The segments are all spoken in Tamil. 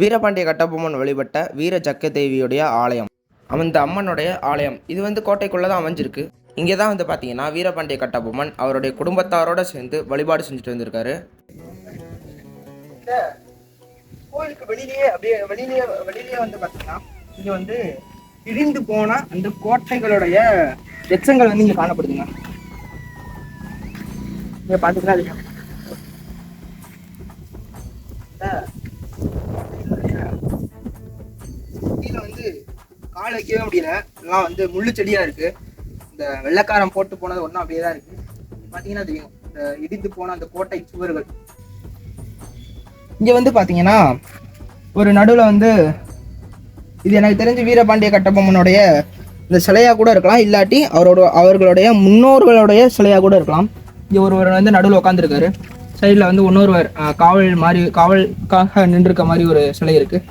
வீரபாண்டிய கட்டபொம்மன் வழிபட்ட வீர ஜக்க தேவியுடைய ஆலயம். அந்த அம்மனுடைய ஆலயம். இது வந்து கோட்டைக்குள்ளே தான் அமைஞ்சிருக்கு. இங்கே தான் வந்து பார்த்தீங்கன்னா வீரபாண்டிய கட்டபொம்மன் அவருடைய குடும்பத்தாரோட சேர்ந்து வழிபாடு செஞ்சுட்டு வந்திருக்காரு. கோயிலுக்கு வெளியிலேயே அப்படியே வெளியிலேயே வெளியிலேயே வந்து பார்த்தீங்கன்னா இங்கே வந்து இடிந்து போன அந்த கோட்டைகளுடைய எச்சங்கள் வந்து இங்கே காணப்படுதுங்க. இங்கே பார்த்துக்கலாம் கீழே வந்து கால் வைக்கவே முடியல. எல்லாம் வந்து முள்ளு செடியாக இருக்கு. இந்த வெள்ளைக்காரம் போட்டு போனது ஒன்றும் அப்படியே தான் இருக்கு. பார்த்தீங்கன்னா தெரியும். இந்த இடிந்து போன அந்த கோட்டை சுவர்கள். இங்கே வந்து பார்த்தீங்கன்னா ஒரு நடுவில் வந்து இது எனக்கு தெரிஞ்சு வீரபாண்டிய கட்டபொம்மனுடைய இந்த சிலையாக கூட இருக்கலாம். இல்லாட்டி அவரோட அவர்களுடைய முன்னோர்களுடைய சிலையாக கூட இருக்கலாம். இங்கே ஒருவர் வந்து நடுவில் உட்காந்துருக்காரு சைடில் வந்து இன்னொருவர் காவல் மாதிரி காவலுக்காக நின்றுருக்க மாதிரி ஒரு சிலை இருக்குது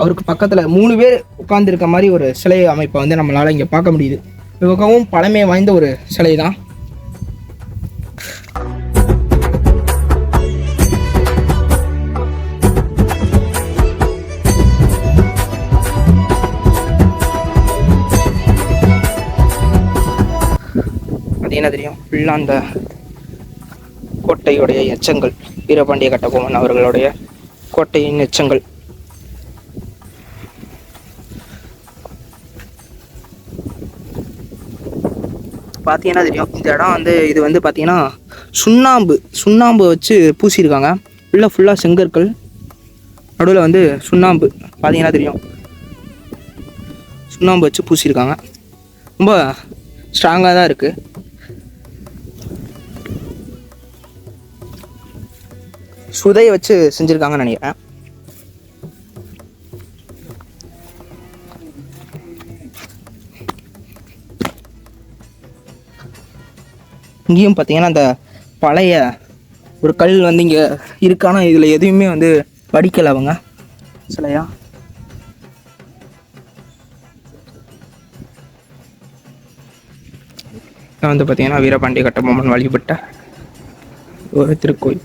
அவருக்கு பக்கத்துல மூணு பேர் உட்கார்ந்துருக்க மாதிரி ஒரு சிலை அமைப்பை வந்து நம்மளால இங்கே பார்க்க முடியுது. மிகவும் பழமை வாய்ந்த ஒரு சிலை தான் அது என்ன தெரியும்? ஃபுல்லாக அந்த கோட்டையுடைய எச்சங்கள். வீரபாண்டிய கட்டபொம்மன் அவர்களுடைய கோட்டையின் எச்சங்கள். பார்த்தீங்கன்னா தெரியும். இந்த இடம் வந்து இது வந்து பார்த்தீங்கன்னா சுண்ணாம்பு சுண்ணாம்பு வச்சு பூசியிருக்காங்க. உள்ளே ஃபுல்லாக செங்கற்கள் நடுவில் வந்து சுண்ணாம்பு பார்த்தீங்கன்னா தெரியும். சுண்ணாம்பு வச்சு பூசியிருக்காங்க. ரொம்ப ஸ்ட்ராங்காக தான் இருக்குது சுதையை வச்சு செஞ்சுருக்காங்கன்னு நினைக்கிறேன். இங்கேயும் பார்த்தீங்கன்னா அந்த பழைய ஒரு கல் வந்து இங்கே இருக்கான இதில் எதுவுமே வந்து வடிக்கலை அவங்க. சிலையா நான் வந்து பார்த்தீங்கன்னா வீரபாண்டிய கட்டபொம்மன் வழிபட்ட ஒரு திருக்கோயில்.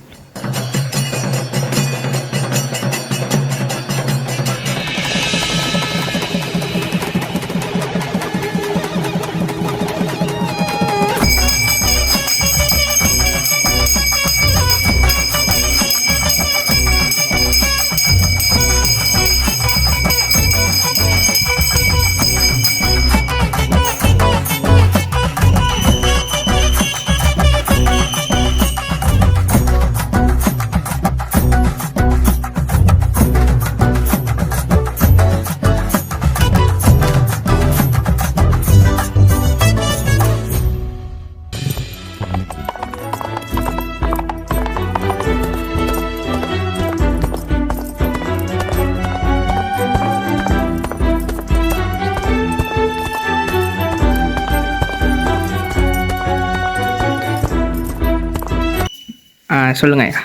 சொல்லுங்க. ஐயா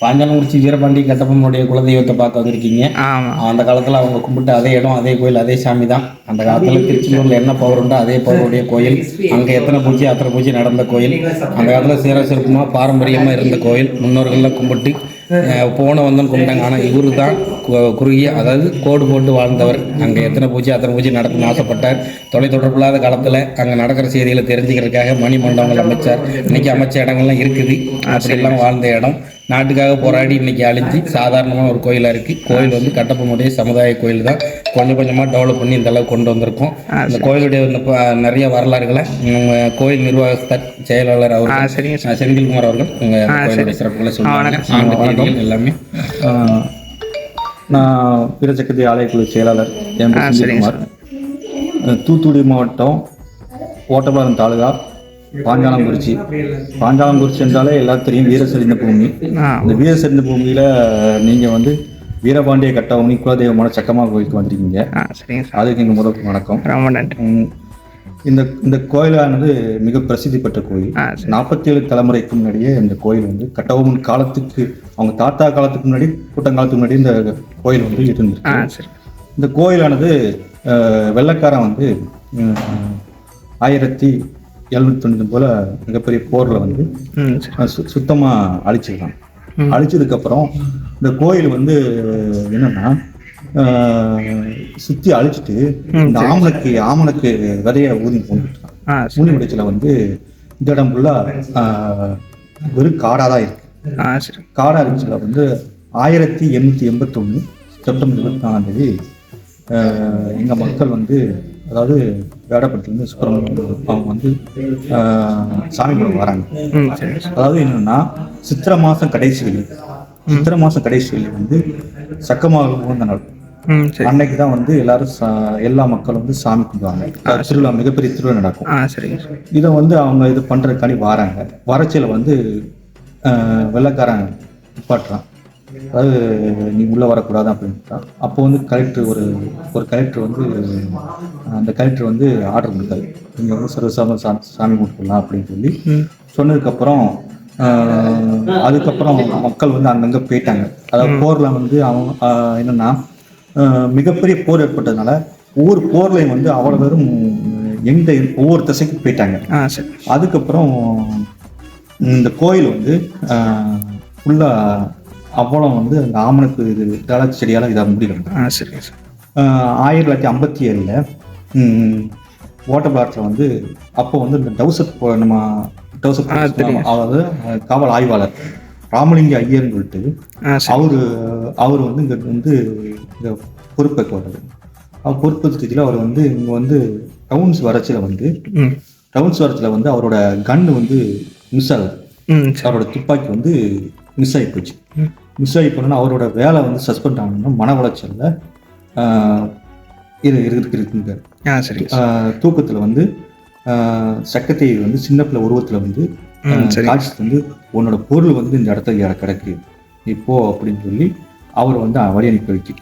பாஞ்சாலங்குறிச்சி வீரபாண்டி கட்டபொம்மனுடைய குலதெய்வத்தை பார்க்க வந்திருக்கீங்க. அந்த காலத்தில் அவங்க கும்பிட்ட அதே இடம் அதே கோயில் அதே சாமி தான் அந்த காலத்தில் திருச்செந்தூரில் என்ன பவர் உண்டோ அதே பவருடைய கோயில். அங்கே எத்தனை பூஜை அத்தனை பூஜை நடந்த கோயில். அந்த காலத்தில் சீர சிறப்புமாக பாரம்பரியமாக இருந்த கோயில். முன்னோர்கள்லாம் கும்பிட்டு போன வந்தோன்னு கும்பிட்டாங்க. ஆனால் இவரு தான் குறுகிய அதாவது கோடு போட்டு வாழ்ந்தவர். அங்கே எத்தனை பூஜை அத்தனை பூஜை நடக்கணும்னு ஆசைப்பட்டார். தொலைத்தொடர்பு இல்லாத காலத்தில் அங்கே நடக்கிற செய்திகளை தெரிஞ்சுக்கிறதுக்காக மணி மண்டபங்கள் அமைச்சார். இன்னைக்கு அமைச்ச இடங்கள்லாம் இருக்குது. அப்படியெல்லாம் வாழ்ந்த இடம். நாட்டுக்காக போராடி இன்னைக்கு அழிஞ்சு சாதாரணமான ஒரு கோயிலாக இருக்குது கோயில் வந்து கட்டப்பமுடைய சமுதாய கோயில் தான். கொஞ்சம் கொஞ்சமாக டெவலப் பண்ணி இந்த அளவுக்கு கொண்டு வந்திருக்கோம். இந்த கோயிலுடைய நிறைய வரலாறுகளை நம்ம கோயில் நிர்வாகஸ்தர் செயலாளர் அஹ் செந்தில்குமார் அவர்கள் உங்க கோயிலுடைய சிறப்புகளை சொல்லுவாங்க எல்லாமே. நான் வீரசக்கதி ஆலயக்குழு செயலாளர் செந்தில்குமார் அஹ் தூத்துக்குடி மாவட்டம் ஓட்டப்பாலம் தாலுகா பாஞ்சாலங்குறிச்சி. பாஞ்சாலங்குறிச்சி என்றாலே எல்லாரும் தெரியும் வீரசரிந்த பூமி. ஆ. இந்த வீரசரிந்த பூமியில் நீங்கள் வந்து வீரபாண்டிய கட்டவணி குலதெய்வமான சக்கமா கோயிலுக்கு வந்திருக்கீங்க. அதுக்கு எங்கள் முதல் வணக்கம். ரொம்ப நன்றி. இந்த இந்த கோயிலானது மிக பிரசித்தி பெற்ற கோயில். நாற்பத்தி ஏழு தலைமுறைக்கு முன்னாடியே இந்த கோயில் வந்து கட்டபொம்மன் காலத்துக்கு அவங்க தாத்தா காலத்துக்கு முன்னாடி கூட்டங்காலத்துக்கு முன்னாடி இந்த கோயில் வந்து சரி. இந்த கோயிலானது வெள்ளைக்காரன் வந்து ஆயிரத்தி எழுநூத்தி தொண்ணூறு போல மிகப்பெரிய போரில் வந்து ம் சரி. அஹ், சு சுத்தமாக அழிச்சிருக்கான். அழிச்சதுக்கு அப்புறம் இந்த கோயில் வந்து என்னன்னா சுத்தி அழிச்சிட்டு இந்த ஆமணக்கு ஆமணக்கு விதைய ஊதி போட்டுட்டான் ஆ ஊதி முடிச்சல வந்து இந்த இடம் ஃபுல்லா வெறும் காடாக தான் இருக்கு. காடா இருந்துச்சுல வந்து ஆயிரத்தி எண்ணூற்றி எண்பத்தொன்று செப்டம்பர் இருபத்தி நாலாம் தேதி ஆஹ், எங்க மக்கள் வந்து அதாவது வேடப்பட்டிலேருந்து சுப்பிரமணியம் அவங்க வந்து ஆஹ், சாமி கும்பிட வராங்க. அதாவது என்னன்னா சித்திரை மாசம் கடைசி சித்திரை மாசம் கடைசி வெள்ளி வந்து சக்கமாக உகந்த நாள். அன்னைக்கு தான் வந்து எல்லாரும் எல்லா மக்களும் வந்து சாமி கும்பிடுவாங்க. திருவிழா மிகப்பெரிய திருவிழா நடக்கும். இதை வந்து அவங்க இது பண்றதுக்காண்டி வராங்க. வரச்சில வந்து வெள்ளைக்காரன் நிப்பாட்டுறான். அதாவது நீ உள்ள வரக்கூடாது அப்படின்ட்டான். அப்போ வந்து கலெக்டர் ஒரு ஒரு கலெக்டர் வந்து அந்த கலெக்டர் வந்து ஆர்டர் கொடுத்தாரு. நீங்க வந்து சர்வசாம சா சாமி கும்பிட்டுலாம் அப்படின்னு சொல்லி. சொன்னதுக்கப்புறம் அதுக்கப்புறம் மக்கள் வந்து அங்கங்கே போயிட்டாங்க. அதாவது போர்ல வந்து அவங்க என்னன்னா மிகப்பெரிய போர் ஏற்பட்டதுனால ஒவ்வொரு போர்லையும் வந்து அவ்வளோ பேரும் எங்க ஒவ்வொரு திசைக்கு போயிட்டாங்க. அதுக்கப்புறம் இந்த கோயில் வந்து ஃபுல்லாக அவ்வளோ வந்து அந்த ஆமணக்கு இது தள செடியால் இதாக முடியல. சார் ஆயிரத்தி தொள்ளாயிரத்தி ஐம்பத்தி ஏழில் வாட்டர் வந்து அப்போ வந்து இந்த டவுசர் நம்ம டவுசர். அதாவது காவல் ஆய்வாளர். ராமலிங்க ஐயர்னு சொல்லிட்டு அவர் அவர் வந்து இங்கே வந்து இங்க பொறுப்பேற்க வர்றாரு அவர் பொறுப்பேற்றில் அவர் வந்து இங்கே வந்து டவுன்ஸ் வரச்சில் வந்து டவுன்ஸ் வரச்சில் வந்து அவரோட கன்று வந்து மிஸ் ஆகுது அவரோட துப்பாக்கி வந்து மிஸ் ஆகி போச்சு. மிஸ் ஆகி போனோன்னா அவரோட வேலை வந்து சஸ்பெண்ட் ஆகணும்னா மன இது இருக்கு இருக்குங்க தூக்கத்தில் வந்து சக்கத்தை வந்து சின்ன பிள்ளை உருவத்தில் வந்து காட்சி வந்து உன்னோட பொருள் வந்து இந்த இடத்துல கிடக்கு. இப்போ அப்படின்னு சொல்லி அவர் வந்து வழி அனுப்பி வைக்கு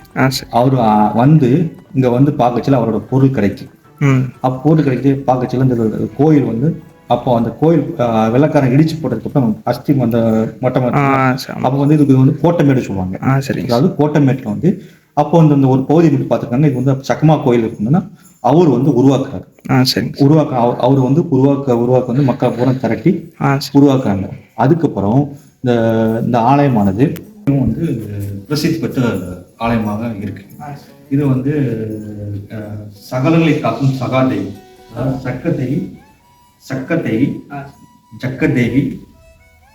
அவர் வந்து இங்கே வந்து பார்க்கச்சில அவரோட பொருள் கிடைக்கும் அப்போ போட்டு கிடைக்குது பார்க்கச்சில இந்த கோயில் வந்து அப்போ அந்த கோயில் வெள்ளைக்காரன் இடிச்சு போட்டதுக்கப்புறம் அஸ்தி அந்த மொட்டை அப்போ வந்து இதுக்கு வந்து கோட்டமேடு சொல்லுவாங்க. அதாவது கோட்டமேட்டில் வந்து அப்போ வந்து இந்த ஒரு பகுதி மட்டும் பார்த்துருக்காங்க இது வந்து சக்கமா கோயில் இருக்குன்னா அவர் வந்து உருவாக்குறாரு. உருவாக்க அவர் வந்து உருவாக்க உருவாக்க வந்து மக்களை பூரா திரட்டி உருவாக்குறாங்க. அதுக்கப்புறம் இந்த இந்த ஆலயமானது வந்து பிரசித்தி பெற்ற ஆலயமாக இருக்கு. இது வந்து சகலங்களை காக்கும் சகாதேவி அதாவது சக்கதேவி சக்கதேவி ஜக்கதேவி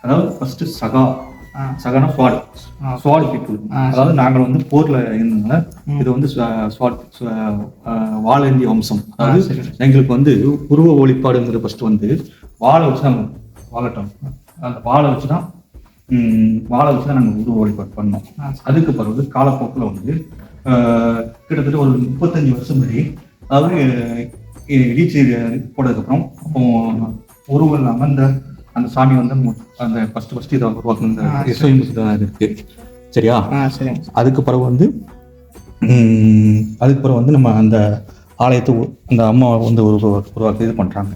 அதாவது ஃபர்ஸ்ட் சகா. ஆ. சகானா ஸ்வாட். ஸ்வாட் பீப்புள் அதாவது நாங்கள் வந்து போர்ல இருந்ததுனால இது வந்து ஸ்வா- ஸ்வாட் வாழேந்திய வம்சம். அதாவது. எங்களுக்கு வந்து உருவ ஒளிப்பாடுங்கிற ஃபர்ஸ்ட் வந்து வாழை வச்சு நாங்கள் வாழட்டும். அந்த வாழை வச்சு தான் வாழை வச்சு தான் நாங்கள் உருவ வழிபாடு பண்ணோம். அதுக்கு பிறகு காலப்போக்கில் வந்து கிட்டத்தட்ட ஒரு முப்பத்தஞ்சு வருஷம் முன்னாடி அதாவது இடிச்சு போட்டதுக்கப்புறம் அப்போ உருவம் இல்லாமல் அந்த அந்த சாமி வந்து அந்த ஃபர்ஸ்ட் ஃபர்ஸ்ட் இதை இஸ்வயம்பு தான் இருக்கு சரியா? அதுக்கு பிறகு வந்து அதுக்கு பிறகு வந்து நம்ம அந்த ஆலயத்தை அந்த அம்மா வந்து ஒரு உருவாக்கி இது பண்ணுறாங்க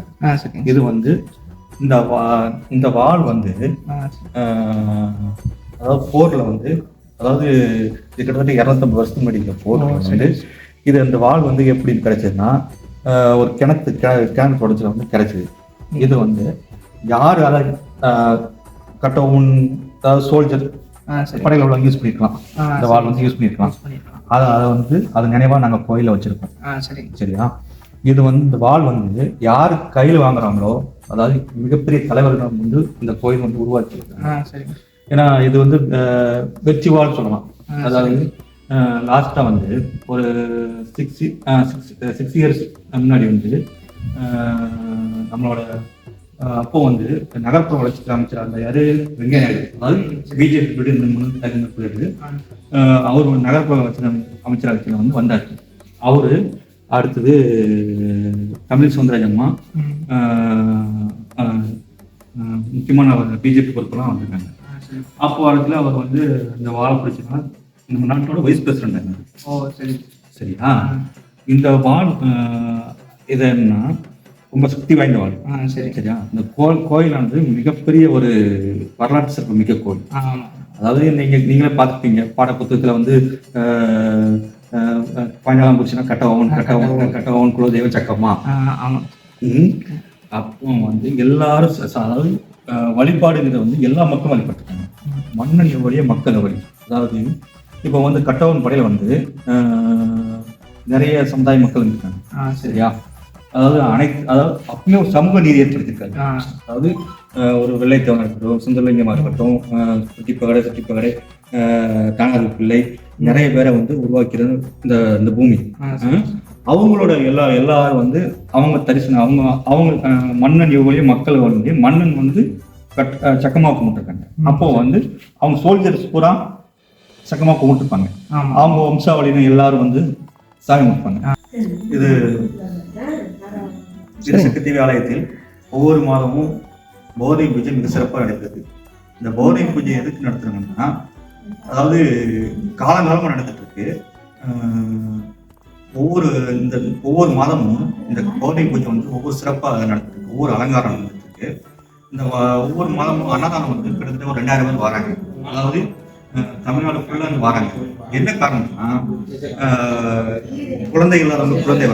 இது வந்து இந்த வா இந்த வாள் வந்து அதாவது போரில் வந்து அதாவது இது கிட்டத்தட்ட இரநூத்தம்பது வருஷத்துக்கு முன்னாடி போர் வந்து இது அந்த வாள் வந்து எப்படி கிடைச்சதுன்னா ஒரு கிணத்து கி- கிணறு தொடச்சில் வந்து கிடைச்சது. இது வந்து யார் அதை கட்டவும் அதாவது சோல்ஜர் படைகள் உள்ள யூஸ் பண்ணிருக்கலாம். இந்த வாள் வந்து யூஸ் பண்ணிருக்கலாம். அதை அதை வந்து அது நினைவா நாங்கள் கோயிலில் வச்சிருக்கோம். சரியா? இது வந்து இந்த வாள் வந்து யார் கையில் வாங்குறாங்களோ அதாவது மிகப்பெரிய தலைவர்கள் வந்து இந்த கோயில் வந்து சரிங்க ஏன்னா இது வந்து வெற்றி வாழ் சொல்லலாம். அதாவது லாஸ்ட்டாக வந்து ஒரு சிக்ஸ் சிக்ஸ் சிக்ஸ் இயர்ஸ் முன்னாடி வந்து நம்மளோட அப்போ வந்து நகர்ப்புற வளர்ச்சி அமைச்சர் அந்த யாரு? வெங்கைய நாயுடு அதாவது பிஜேபி முன்னாடி அவர் நகர்ப்புற வளர்ச்சி அமைச்சரகத்தில் வந்து வந்தார். அவரு அடுத்தது தமிழ் சவுந்தரராஜன் அம்மா ம் அஹ், அஹ், அஹ், முக்கியமான பிஜேபி பொறுப்பெல்லாம் வந்திருக்காங்க. அப்போ இடத்துல அவர் வந்து இந்த வாழை பிடிச்சனா நம்ம நாட்டோட வைஸ் ஓ சரி. சரியா? இந்த அஹ், இது என்னன்னா ரொம்ப சக்தி வாய்ந்த வாழ் ஆ சரி. சரியா? இந்த கோயில் கோயிலானது மிகப்பெரிய ஒரு வரலாற்று சிறப்பு மிக்க கோயில் அதாவது நீங்க நீங்களே பார்த்துப்பீங்க. பாட புத்தகத்துல வந்து பதினாலாம் புருஷனா கட்டவன் கட்டவன் கட்டவன் குலதெய்வ சக்கமா. அப்போ வந்து எல்லாரும் அதாவது வழிபாடுங்கிறத வந்து எல்லா மக்களும் வழிபட்டுருக்காங்க. மன்னன் எவ்வளிய மக்கள் எவ்வளி அதாவது இப்போ வந்து கட்டவன் படையில வந்து நிறைய சமுதாய மக்கள் இருக்காங்க சரியா? அதாவது அனைத்து அதாவது அப்பயுமே ஒரு சமூக நீதி ஏற்படுத்தியிருக்காரு அதாவது ஒரு வெள்ளைத்தவனாக இருக்கட்டும் சுந்தரலிங்கமாக இருக்கட்டும் சுட்டிப்பகடை சுட்டிப்பகடை தானாது பிள்ளை நிறைய பேரை வந்து உருவாக்கிறது இந்த இந்த பூமி. அவங்களோட எல்லா எல்லாரும் வந்து அவங்க தரிசனம் அவங்க அவங்க மன்னன் எவ்வளோ மக்கள் வந்து மன்னன் வந்து கட் ஆஹ், சக்கமா கும்பிட்டுருக்காங்க. அப்போ வந்து அவங்க சோல்ஜர்ஸ் பூரா சக்கமா கும்பிட்டுருப்பாங்க. அவங்க வம்சாவளியினர் எல்லாரும் வந்து சாமி கும்பிட்பாங்க இது சக்தி ஆலயத்தில் ஒவ்வொரு மாதமும் போதை பூஜை மிக சிறப்பாக நடக்குது இந்த போதை பூஜை எதுக்கு நடத்துறோம்னா அதாவது காலங்காலமாக நடந்துட்டு இருக்கு ஒவ்வொரு இந்த ஒவ்வொரு மாதமும் இந்த பௌர்ணமி பூஜை வந்து ஒவ்வொரு சிறப்பாக நடந்துட்டு இருக்கு ஒவ்வொரு அலங்காரம் நடந்துட்டு இருக்கு இந்த ஒவ்வொரு மாதமும் அன்னதானம் வந்து கிட்டத்தட்ட ஒரு ரெண்டாயிரம் பேர் வராங்க. அதாவது தமிழ்நாடு ஃபுல்லாக வராங்க. என்ன காரணம்னா ஆஹ், குழந்தை இல்லாதவங்க குழந்தை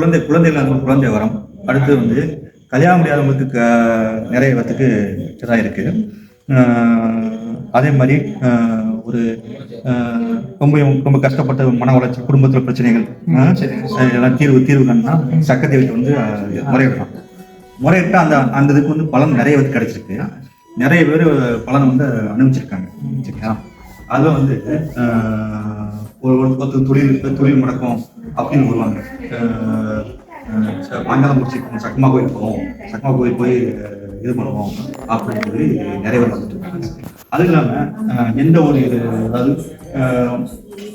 குழந்தை குழந்தை இல்லாதவங்க குழந்தை வரம். அடுத்து வந்து கல்யாணம் முடியாதவங்களுக்கு க- நிறைய பேத்துக்கு இதாக இருக்கு. ஆஹ், அதே மாதிரி ஒரு ரொம்ப ரொம்ப கஷ்டப்பட்ட மன உளைச்சல் குடும்பத்தில் பிரச்சனைகள் எல்லாம் தீர்வு தீர்வு கண்டா சக்கரத்தை வந்து ஆஹ், முறையிடலாம். முறையிட்டு அந்த அந்த இதுக்கு வந்து பலன் நிறைய பேருக்கு கிடைச்சிருக்கு. நிறைய பேர் பலன் வந்து அனுபவிச்சிருக்காங்க. சரியா அதில் வந்து ஒரு ஒருத்தர் தொழில் தொழில் முடக்கம் அப்படின்னு வருவாங்க சாயங்காலம் ச- முடிச்சு சக்மா கோயில் போவோம் சக்மா கோயில் போய் இது பண்ணுவோம் அப்படின்னு சொல்லி நிறைய பேர் வந்துட்டு இருக்காங்க அது இல்லாமல் எந்த ஒரு இது அதாவது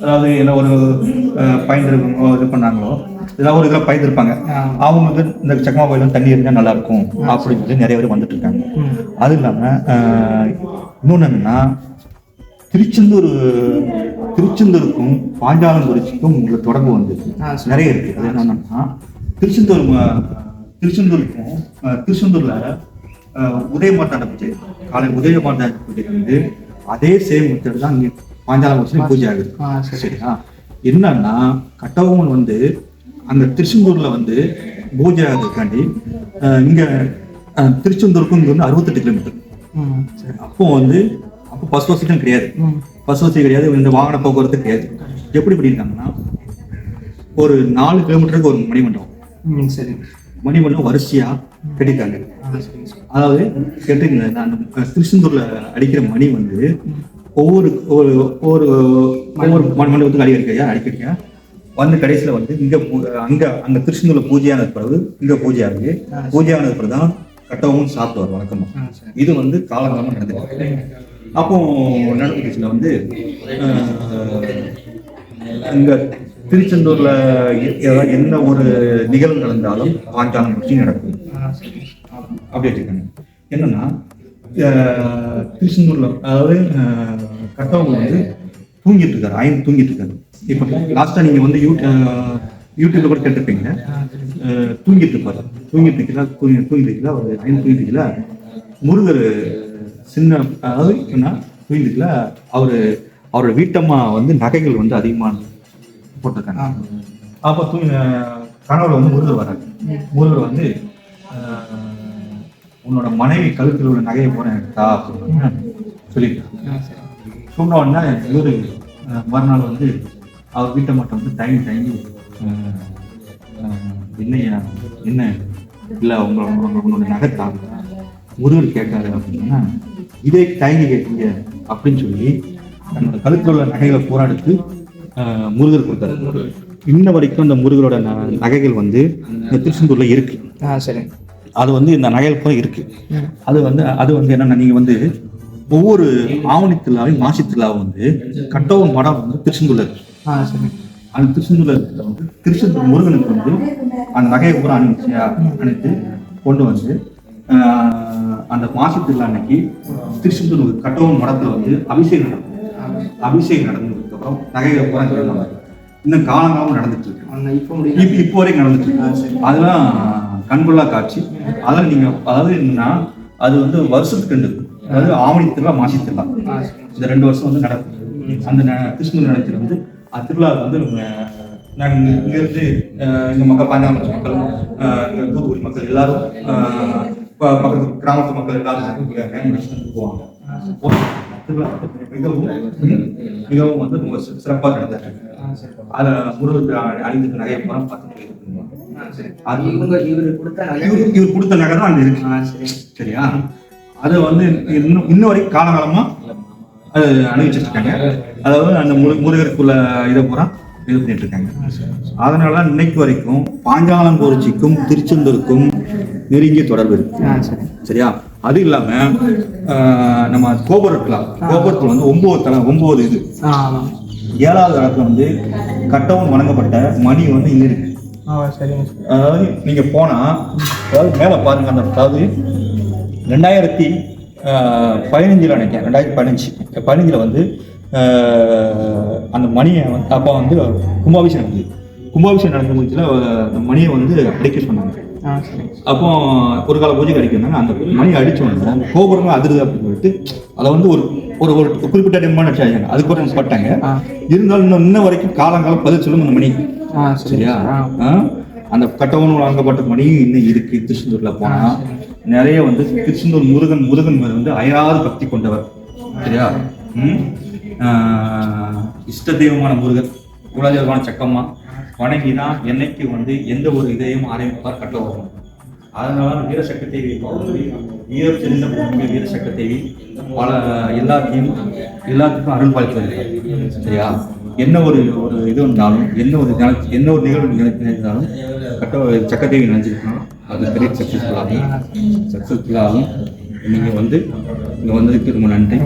அதாவது என்ன ஒரு பயன் இது பண்ணாங்களோ ஏதாவது ஒரு இதில் பயந்துருப்பாங்க அவங்க வந்து இந்த சக்கமா கோயில் தண்ணி இருந்தால் நல்லா இருக்கும் அப்படின்னு சொல்லி நிறைய பேர் வந்துட்டு இருக்காங்க அது இல்லாமல் இன்னொன்று என்னன்னா திருச்செந்தூர் திருச்செந்தூருக்கும் பாஞ்சாலங்குறிச்சிக்கும் உள்ள தொடர்பு வந்து ஆ, சரி. நிறைய இருக்கு. அது என்னன்னா திருச்செந்தூர் திருச்செந்தூருக்கும் திருச்செந்தூர்ல உதயமார்த்தாண்ட பூஜை காலை உதயமார்த்தாண்ட பூஜை வந்து அதே சேம் மெத்தட் தான் இங்கே பாஞ்சாலங்குறிச்சி பூஜை ஆகுது. சரியா? என்னன்னா கட்டபொம்மன் வந்து அந்த திருச்செந்தூர்ல வந்து பூஜை ஆகிறதுக்காண்டி அஹ், இங்க திருச்செந்தூருக்கும் இங்க வந்து அறுபத்தெட்டு கிலோமீட்டர் அப்போ வந்து அப்போ பஸ் வசதியும் கிடையாது. பஸ் வசதி கிடையாது இந்த வாகன போக்குவரத்து கிடையாது. எப்படி பண்ணியிருக்காங்கன்னா ஒரு நாலு கிலோமீட்டருக்கு ஒரு மணிமண்டபம். சரி. மணிமண்டபம் வரிசையா கட்டிட்டாங்க அதாவது கேட்டுங்க அந்த திருச்செந்தூர்ல அடிக்கிற மணி வந்து ஒவ்வொரு ஒவ்வொரு ஒவ்வொரு மணி மண்டபத்துக்கு அடி அடிக்கையா அடிக்கடியா வந்து கடைசியில வந்து இங்க அங்க அங்க திருச்செந்தூர்ல பூஜையானது பிறகு இங்க பூஜை ஆகுது. பூஜை ஆனது பிறகு தான் கட்டவும் சாப்பிடுவார் வழக்கமா. ஆ சரி. இது வந்து காலங்காலமா நடந்துட்டு இருக்கு. அப்போ நடந்துச்சுல வந்து அஹ், இங்க திருச்செந்தூர்ல ஏதாவது என்ன ஒரு நிகழ்வு நடந்தாலும் பாஞ்சாலம் பற்றி நடக்கும். அப்படி வச்சுக்கோங்க. என்னன்னா திருச்செந்தூரில் திருச்செந்தூர்ல அதாவது கட்டவங்க வந்து தூங்கிட்டு இருக்காரு ஐந்து தூங்கிட்டு இருக்காரு. இப்போ லாஸ்டா நீங்க வந்து யூ யூடியூப்ல கூட கேட்டிருப்பீங்க. தூங்கிட்டு இருப்பாரு. தூங்கிட்டு இருக்கீங்களா? தூங்கி தூங்கிட்டு இருக்கீங்களா? ஒரு ஐந்து தூங்கிட்டு இருக்கீங்களா? முருகர் சின்ன அதாவது இருக்கல அவரு அவரோட வீட்டம்மா வந்து நகைகள் வந்து அதிகமா போட்டிருக்காங்க. அப்போ தூங்கி கனவுல வந்து முருகர் வராங்க முருகர் வந்து உன்னோட மனைவி கழுத்தில் உள்ள நகையை போன எடுத்தா அப்படின்னு சொல்லியிருக்காங்க ஆ சரி. சொன்ன உடனே இவரு மறுநாள் வந்து அவர் வீட்டை மட்டும் வந்து தயங்கி தயங்கி என்னையா என்ன? இல்லை உங்க உங்க- உன்னோட நகை தாங்க முருகர் கேட்காரு அப்படின்னா இதே தயங்கி கேட்டீங்க அப்படின்னு சொல்லி தன்னோட கழுத்தில் உள்ள நகைகளை பூரா எடுத்து அஹ், முருகர் கொடுத்தாரு. இன்ன வரைக்கும் அந்த முருகரோட நகைகள் வந்து இந்த திருச்செந்தூர்ல இருக்கு. சரி. அது வந்து இந்த நகைகள் பூரா இருக்கு. அது வந்து அது வந்து என்னன்னா நீங்க வந்து ஒவ்வொரு ஆவணி திருவிழாவையும் மாசி திருவிழாவும் வந்து கட்டவும் மடம் வந்து திருச்செந்தூர்ல இருக்கு. அந்த திருச்செந்தூர்ல இருக்கிற வந்து திருச்செந்தூர் முருகனுக்கு வந்து அந்த நகையை பூரா அனுப்பிச்சு அனுப்பி கொண்டு வந்து அந்த மாசி திருவிழா அன்னைக்கு திருச்செந்தூர் கட்டவும் மடத்துல வந்து அபிஷேகம் நடக்கும் அபிஷேகம் நடந்ததுக்கு அப்புறம் நகைகளை பூரா வருவாங்க. இன்னும் காலங்காலம் நடந்துட்டு இருக்கு. இப்போ இப்போ வரைக்கும் நடந்துட்டு இருக்கு. அதெல்லாம் கண்கொள்ளா காட்சி. அதெல்லாம் நீங்க அதாவது என்னன்னா அது வந்து வருஷத்துக்கு ரெண்டு. அதாவது ஆவணி திருவிழா மாசி திருவிழா. இந்த ரெண்டு வருஷம் வந்து நடக்கும். அந்த கிருஷ்ணகிரி நடக்கிறது வந்து அந்த திருவிழா வந்து நாங்கள் இங்க இருந்து அஹ், எங்க மக்கள் பாஞ்சாலம் மக்கள் தூத்துக்குடி மக்கள் எல்லாரும் பக்கத்து கிராமத்து மக்கள் எல்லாரும் போவாங்க. மிகவும் மிகவும் வந்து ரொம்ப சிறப்பாக நடந்தாங்க அதை முருகருக்கு அணிந்துக்கு நகையை பூரா பார்த்து அது இவங்க இவர் கொடுத்த இவர் இவர் கொடுத்த நகை தான் அங்க இருக்கு. சரியா? அது வந்து இன்னும் இன்ன வரைக்கும் காலகாலமா அது அணிவிச்சிட்டு இருக்காங்க அதாவது அந்த முரு முருகருக்குள்ள இதை பூரா இது பண்ணிட்டு இருக்காங்க அதனால தான் இன்னைக்கு வரைக்கும் பாஞ்சாலங்குறிச்சிக்கும் திருச்செந்தூருக்கும் நெருங்கிய தொடர்பு இருக்கு. சரியா? அது இல்லாம நம்ம கோபுரம் இருக்கலாம். கோபுரத்துல வந்து ஒன்பது தலை ஒன்பது இது. ஏழாவது இடத்துல வந்து கட்டவும் வணங்கப்பட்ட மணி வந்து இங்க இருக்கு. அதாவது நீங்க போனா அதாவது மேல பாருங்க அந்த அதாவது ரெண்டாயிரத்தி பதினஞ்சுல நினைக்கிறேன். ரெண்டாயிரத்தி பதினஞ்சு. பதினஞ்சுல வந்து அந்த மணியை வந்து அப்போ வந்து கும்பாபிஷேகம் நடந்தது. கும்பாபிஷேகம் நடந்த முடிச்சுல அந்த மணியை வந்து அடிக்க சொன்னாங்க. அப்போ ஒரு கால பூஜை கிடைக்கும்னா அந்த மணி அடிச்ச உடனே அந்த கோபுரங்கள் அதிருது அப்படின்னு சொல்லிட்டு அதை வந்து ஒரு ஒரு ஒரு குறிப்பிட்ட டைம் வச்சாங்க அதுக்கு ஒரு பட்டாங்க. இருந்தாலும் இன்னும் இன்ன வரைக்கும் காலங்காலம் பதில் சொல்லும் அந்த மணி. சரியா? அந்த கட்டவன் வழங்கப்பட்ட மணி இன்னும் இருக்கு. திருச்செந்தூர்ல போனா. நிறைய வந்து திருச்செந்தூர் முருகன் முருகன் வந்து அயராத பக்தி கொண்டவர். சரியா? இஷ்ட தெய்வமான முருகன் குலதெய்வமான சக்கம்மா. வணங்கி தான் என்னைக்கு வந்து எந்த ஒரு இதையும் ஆரம்பிப்பார் கட்ட வரும் அதனால தான் வீரசக்தி தேவி வீரம் தெரிந்த வீரசக்தி தேவி பல எல்லாத்தையும் எல்லாத்துக்கும் அருள் பாலித்து சரியா? என்ன ஒரு ஒரு இது வந்தாலும் என்ன ஒரு என்ன ஒரு நிகழ்வு நினைத்தாலும் கட்ட சக்கரதேவி நினைச்சிருக்கணும். அது பெரிய சக்ஸஸ்ஃபுல் ஆகும் சக்ஸஸ்ஃபுல் ஆகும் நீங்கள் வந்து இங்கே வந்ததுக்கு ரொம்ப நன்றி.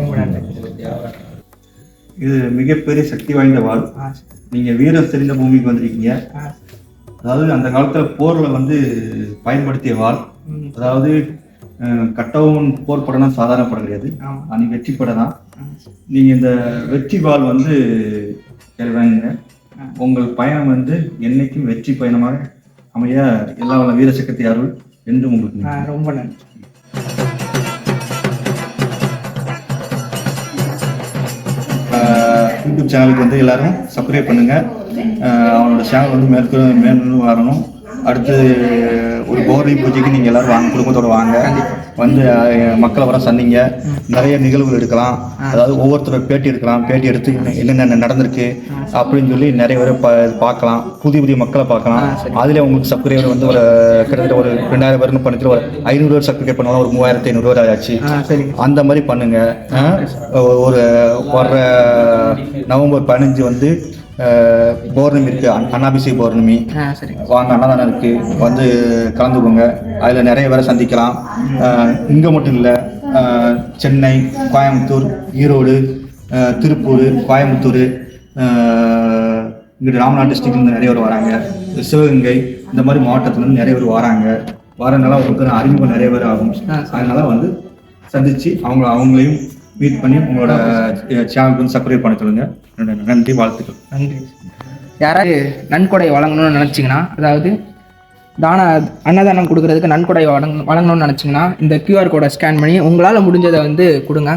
இது மிகப்பெரிய சக்தி வாய்ந்த வாழ். நீங்கள் வீரம் தெரிந்த பூமிக்கு வந்திருக்கீங்க. அதாவது அந்த காலத்தில் போரில் வந்து பயன்படுத்திய வாள். அதாவது கட்டவும் போர் படம் சாதாரண படம் கிடையாது. அன்னைக்கு வெற்றி படம் தான். நீங்கள் இந்த வெற்றி வாள் வந்து வாங்க உங்கள் பயணம் வந்து என்னைக்கும் வெற்றி பயணமாக அமைய எல்லா வல்ல வீரசக்தி அருள் என்றும் உங்களுக்கு ரொம்ப நன்றி. யூடியூப் சேனலுக்கு வந்து எல்லாரும் சப்ஸ்கிரைப் பண்ணுங்க. அவனோட சேனல் வந்து மேற்கொள்ள மேலும் வரணும். அடுத்து ஒரு பௌர்ணமி பூஜைக்கு நீங்கள் எல்லாரும் வாங்க குடும்பத்தோட வாங்க. வந்து மக்களை வர சந்திங்க. நிறைய நிகழ்வுகள் எடுக்கலாம். அதாவது ஒவ்வொருத்தரோட பேட்டி எடுக்கலாம். பேட்டி எடுத்து என்னென்ன நடந்திருக்கு அப்படின்னு சொல்லி நிறைய பேர் பா பார்க்கலாம். புதிய புதிய மக்களை பார்க்கலாம். அதில் உங்களுக்கு சப்ஸ்கிரைபர் வந்து ஒரு கிட்டத்தட்ட ஒரு ரெண்டாயிரம் பேர்னு பண்ணிட்டு ஒரு ஐநூறு பேர் சப்ஸ்கிரைப் பண்ணாலும் ஒரு மூவாயிரத்தி ஐநூறு பேர் ஆச்சு அந்த மாதிரி பண்ணுங்க. ஆ? ஒரு வர்ற நவம்பர் பதினஞ்சு வந்து பௌர்ணமி இருக்கு அன்- அன்னாபிஷேக பௌர்ணமி. வாங்க அன்னதானம் இருக்கு வந்து கலந்துக்கோங்க. அதில் நிறைய பேரை சந்திக்கலாம். இங்கே மட்டும் இல்லை சென்னை கோயம்புத்தூர் ஈரோடு திருப்பூர் கோயம்புத்தூர் இங்கிட்டு ராமநாடு டிஸ்ட்ரிக்ட்லேருந்து நிறைய பேர் வராங்க. சிவகங்கை இந்த மாதிரி மாவட்டத்துலேருந்து நிறைய பேர் வராங்க. வரனால உங்களுக்கு அறிமுகம் நிறைய பேர் ஆகும். அதனால வந்து சந்திச்சு அவங்க அவங்களையும் மீட் பண்ணி உங்களோட சேனலுக்கு வந்து சப்ஸ்கிரைப் பண்ண சொல்லுங்க. நன்றி வாழ்த்துக்கள். நன்றி. யாராவது நன்கொடை வழங்கணும்னு நினச்சிங்கன்னா அதாவது தான அன்னதானம் கொடுக்கறதுக்கு நன்கொடை வழங்க வழங்கணும்னு நினச்சிங்கன்னா இந்த கியூஆர் கோடை ஸ்கேன் பண்ணி உங்களால் முடிஞ்சதை வந்து கொடுங்க.